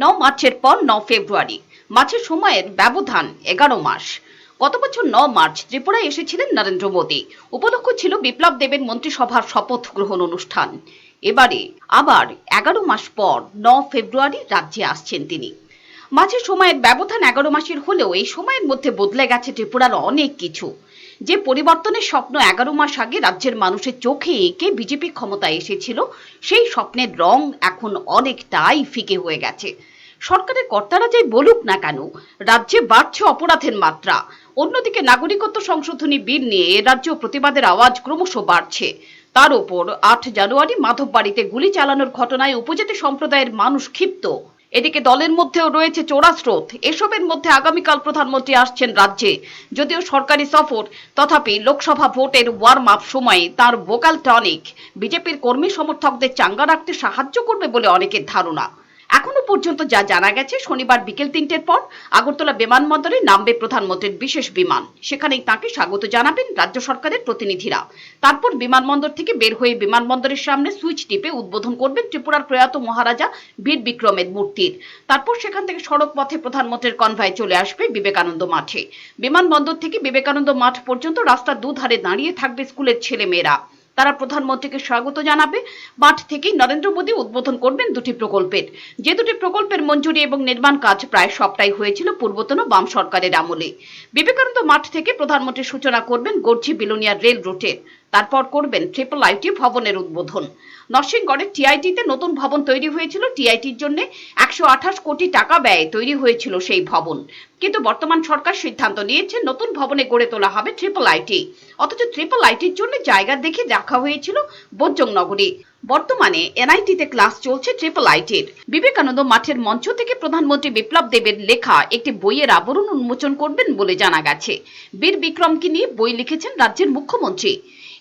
ন মার্চের পর ন ফেব্রুয়ারি। মাঝের সময়ের ব্যবধান এগারো মাস। গত বছর ন মার্চ ত্রিপুরায় এসেছিলেন নরেন্দ্র মোদী। উপলক্ষ ছিল বিপ্লব দেবের মন্ত্রিসভার শপথ গ্রহণ অনুষ্ঠান। এবারে আবার এগারো মাস পর ন ফেব্রুয়ারি রাজ্যে আসছেন তিনি। মাঝের সময়ের ব্যবধান এগারো মাসের হলেও এই সময়ের মধ্যে বদলে গেছে ত্রিপুরার অনেক কিছু। যে পরিবর্তনের স্বপ্ন এগারো মাস আগে রাজ্যের মানুষের চোখে এঁকে বিজেপি ক্ষমতায় এসেছিল, সেই স্বপ্নের রং এখন অনেকটাই ফিকে হয়ে গেছে। সরকারের কর্তারা যাই বলুক না কেন, রাজ্যে বাড়ছে অপরাধের মাত্রা। অন্যদিকে নাগরিকত্ব সংশোধনী বিল নিয়ে রাজ্য প্রতিবাদের আওয়াজ ক্রমশ বাড়ছে। তার ওপর আট জানুয়ারি মাধববাড়িতে গুলি চালানোর ঘটনায় উপজাতি সম্প্রদায়ের মানুষ ক্ষিপ্ত। এদিকে দলের মধ্যেও রয়েছে চোরা স্রোত এসবের মধ্যে আগামীকাল প্রধানমন্ত্রী আসছেন রাজ্যে। যদিও সরকারি সফর, তথাপি লোকসভা ভোটের ওয়ার্ম আপ সময়ে তার ভোকাল টনিক বিজেপির কর্মী সমর্থকদের চাঙ্গা রাখতে সাহায্য করবে বলে অনেকের ধারণা। এখনও পর্যন্ত যা জানা গেছে, শনিবার বিকেল তিনটের পর আগরতলা বিমানবন্দরে নামবে প্রধানমন্ত্রীর বিশেষ বিমান। সেখানেই তাকে স্বাগত জানাবেন রাজ্য সরকারের প্রতিনিধিরা। তারপর বিমানবন্দর থেকে বের হয়ে বিমানবন্দরের সামনে সুইচ টিপে উদ্বোধন করবেন ত্রিপুরার প্রয়াত মহারাজা বীর বিক্রমের মূর্তির। তারপর সেখান থেকে সড়ক পথে প্রধানমন্ত্রীর কনভয় চলে আসবে বিবেকানন্দ মাঠে। বিমানবন্দর থেকে বিবেকানন্দ মাঠ পর্যন্ত রাস্তার দুধারে দাঁড়িয়ে থাকবে স্কুলের ছেলেমেয়েরা। তারা প্রধানমন্ত্রীকে স্বাগত জানাবে। মাঠ থেকেই নরেন্দ্র মোদী উদ্বোধন করবেন দুটি প্রকল্পের। যে দুটি প্রকল্পের মঞ্জুরি এবং নির্মাণ কাজ প্রায় সবটাই হয়েছিল পূর্বতন বাম সরকারের আমলে। বিবেকানন্দ মাঠ থেকে প্রধানমন্ত্রী সূচনা করবেন গর্জি বিলোনিয়া রেল রুটের তারপর করবেন ট্রিপল আইটি ভবনের উদ্বোধন। নরসিংগড়ের টিআইটিতে নতুন ভবন তৈরি হয়েছিল। টিআইটির জন্য একশো আঠাশ কোটি টাকা ব্যয়ে তৈরি হয়েছিল সেই ভবন। কিন্তু বর্তমান সরকার সিদ্ধান্ত নিয়েছে নতুন ভবনে গড়ে তোলা হবে ট্রিপল আইটি অথচ ট্রিপল আইটির জন্য জায়গা দেখে রাখা হয়েছিল বজ্জং নগরী বর্তমানে এনআইটিতে ক্লাস চলছে ট্রিপল আইটির বিবেকানন্দ মাঠের মঞ্চ থেকে প্রধানমন্ত্রী বিপ্লব দেবের লেখা একটি বইয়ের আবরণ উন্মোচন করবেন বলে জানা গেছে। বীর বিক্রমকে নিয়ে বই লিখেছেন রাজ্যের মুখ্যমন্ত্রী।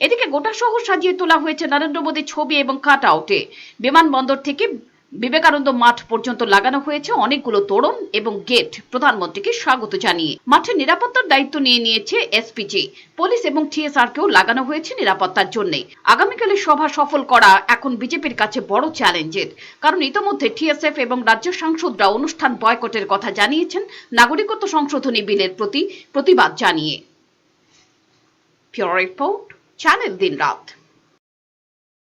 এদিকে গোটা শহর সাজিয়ে তোলা হয়েছে নরেন্দ্র মোদীর ছবি এবং কাট আউটে। বিমানবন্দর থেকে বিবেকানন্দ মাঠ পর্যন্ত লাগানো হয়েছে অনেকগুলো তোরণ এবং গেট। প্রধানমন্ত্রীকে স্বাগত জানিয়ে মাঠের নিরাপত্তার দায়িত্ব নিয়ে নিয়েছে এসপিজি। পুলিশ এবং টিএসআর কেও লাগানো হয়েছে নিরাপত্তার জন্য। আগামীকালের সভা সফল করা এখন বিজেপির কাছে বড় চ্যালেঞ্জের। কারণ ইতোমধ্যে টিএসএফ এবং রাজ্য সাংসদরা অনুষ্ঠান বয়কটের কথা জানিয়েছেন নাগরিকত্ব সংশোধনী বিলের প্রতি প্রতিবাদ জানিয়ে। Report, channel দিন রাত